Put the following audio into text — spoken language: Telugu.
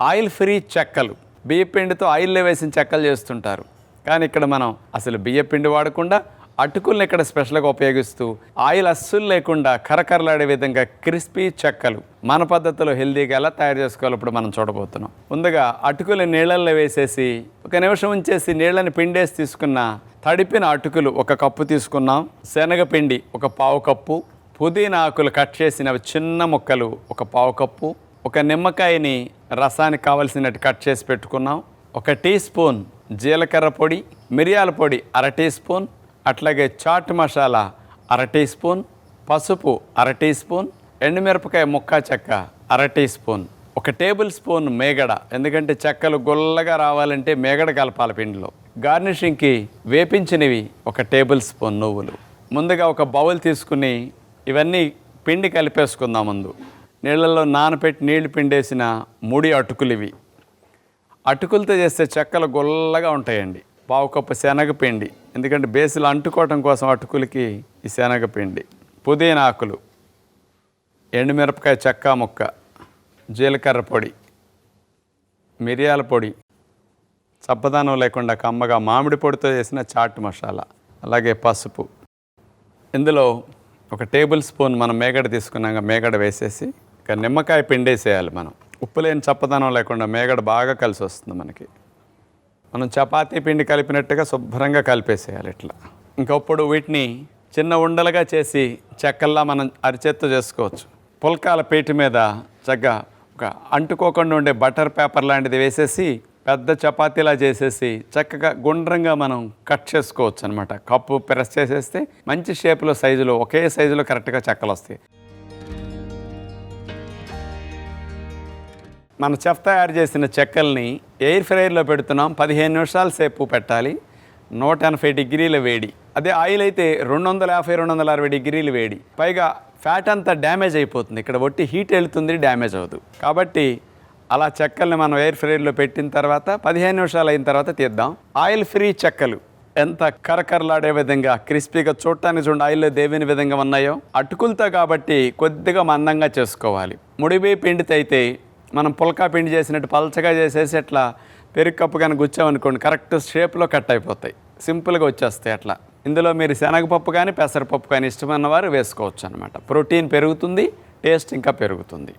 ఆయిల్ ఫ్రీ చెక్కలు. బియ్యపిండితో ఆయిల్లో వేసిన చెక్కలు చేస్తుంటారు. కానీ ఇక్కడ మనం అసలు బియ్యపిండి వాడకుండా అటుకుల్ని ఇక్కడ స్పెషల్గా ఉపయోగిస్తూ ఆయిల్ అస్సలు లేకుండా కరకరలాడే విధంగా క్రిస్పీ చెక్కలు మన పద్ధతిలో హెల్దీగా ఎలా తయారు చేసుకోవాలి ఇప్పుడు మనం చూడబోతున్నాం. ముందుగా అటుకులు నీళ్ళల్లో వేసేసి ఒక నిమిషం ఉంచేసి నీళ్ళని పిండేసి తీసుకున్న తడిపిన అటుకులు ఒక కప్పు తీసుకున్నాం. శనగపిండి ఒక పావు కప్పు. పుదీనా ఆకులు కట్ చేసిన చిన్న ముక్కలు ఒక పావు కప్పు. ఒక నిమ్మకాయని రసానికి కావలసినట్టు కట్ చేసి పెట్టుకున్నాం. ఒక టీ స్పూన్ జీలకర్ర పొడి మిరియాల పొడి అర టీ స్పూన్ అట్లాగే చాట్ మసాలా అర టీ స్పూన్ పసుపు అర టీ స్పూన్ ఎండుమిరపకాయ ముక్క చెక్క అర టీ స్పూన్. ఒక టేబుల్ స్పూన్ మేగడ ఎందుకంటే చెక్కలు గుల్లగా రావాలంటే మేగడ కలపాలి పిండిలో. గార్నిషింగ్కి వేపించినవి ఒక టేబుల్ స్పూన్ నువ్వులు. ముందుగా ఒక బౌల్ తీసుకుని ఇవన్నీ పిండి కలిపేసుకుందాం ముందు. నీళ్ళల్లో నానపెట్టి నీళ్ళు పిండేసిన ముడి అటుకులు ఇవి. అటుకులతో చేస్తే చెక్కలు గుల్లగా ఉంటాయండి. పావు కప్పు శనగపిండి ఎందుకంటే బేసులు అంటుకోవటం కోసం అటుకులకి ఈ శనగపిండి పుదీనా ఆకులు. ఎండుమిరపకాయ చెక్క ముక్క. జీలకర్ర పొడి. మిరియాల పొడి. చప్పదనం లేకుండా కమ్మగా మామిడి పొడితో చేసిన చాట్ మసాలా. అలాగే పసుపు. ఇందులో ఒక టేబుల్ స్పూన్ మనం మేగడ తీసుకున్నాక మేగడ వేసేసి నిమ్మకాయ పిండేసేయాలి మనం. ఉప్పు లేని చప్పదనం లేకుండా మేగడ బాగా కలిసి వస్తుంది మనకి. మనం చపాతీ పిండి కలిపినట్టుగా శుభ్రంగా కలిపేసేయాలి ఇట్లా. ఇంకప్పుడు వీటిని చిన్న ఉండలుగా చేసి చెక్కల్లా మనం అరిచేత్తో చేసుకోవచ్చు. పుల్కాల పీట మీద చక్కగా ఒక అంటుకోకుండా ఉండే బటర్ పేపర్ లాంటిది వేసేసి పెద్ద చపాతీలా చేసేసి చక్కగా గుండ్రంగా మనం కట్ చేసుకోవచ్చు అనమాట కప్పు ప్రెస్ చేసేస్తే మంచి షేప్లో సైజులో ఒకే సైజులో కరెక్ట్గా చెక్కలు వస్తాయి మన చెఫ్ తయారు చేసిన చెక్కల్ని ఎయిర్ ఫ్రైయర్లో పెడుతున్నాం. పదిహేను నిమిషాల సేపు పెట్టాలి. నూట ఎనభై డిగ్రీల వేడి. అదే ఆయిల్ అయితే రెండు వందల యాభై రెండు వందల అరవై డిగ్రీలు వేడి. పైగా ఫ్యాట్ అంతా డ్యామేజ్ అయిపోతుంది. ఇక్కడ ఒట్టి హీట్ వెళ్తుంది డ్యామేజ్ అవ్వదు. కాబట్టి అలా చెక్కల్ని మనం ఎయిర్ ఫ్రైర్లో పెట్టిన తర్వాత పదిహేను నిమిషాలు అయిన తర్వాత తీద్దాం. ఆయిల్ ఫ్రీ చెక్కలు. ఎంత కరకరలాడే విధంగా క్రిస్పీగా చూడటానికి చూడండి ఆయిల్లో దేవిని విధంగా ఉన్నాయో. అటుకులతో కాబట్టి కొద్దిగా మందంగా చేసుకోవాలి. ముడిబి పిండితో అయితే మనం పుల్కా పిండి చేసినట్టు పలచగా చేసేసి అట్లా పెరుగు కప్పు కానీ గుచ్చామనుకోండి కరెక్ట్ షేప్లో కట్ అయిపోతాయి. సింపుల్గా వచ్చేస్తాయి అట్లా. ఇందులో మీరు శనగపప్పు కానీ పెసరపప్పు కానీ ఇష్టమైన వారు వేసుకోవచ్చు అనమాట ప్రోటీన్ పెరుగుతుంది టేస్ట్ ఇంకా పెరుగుతుంది.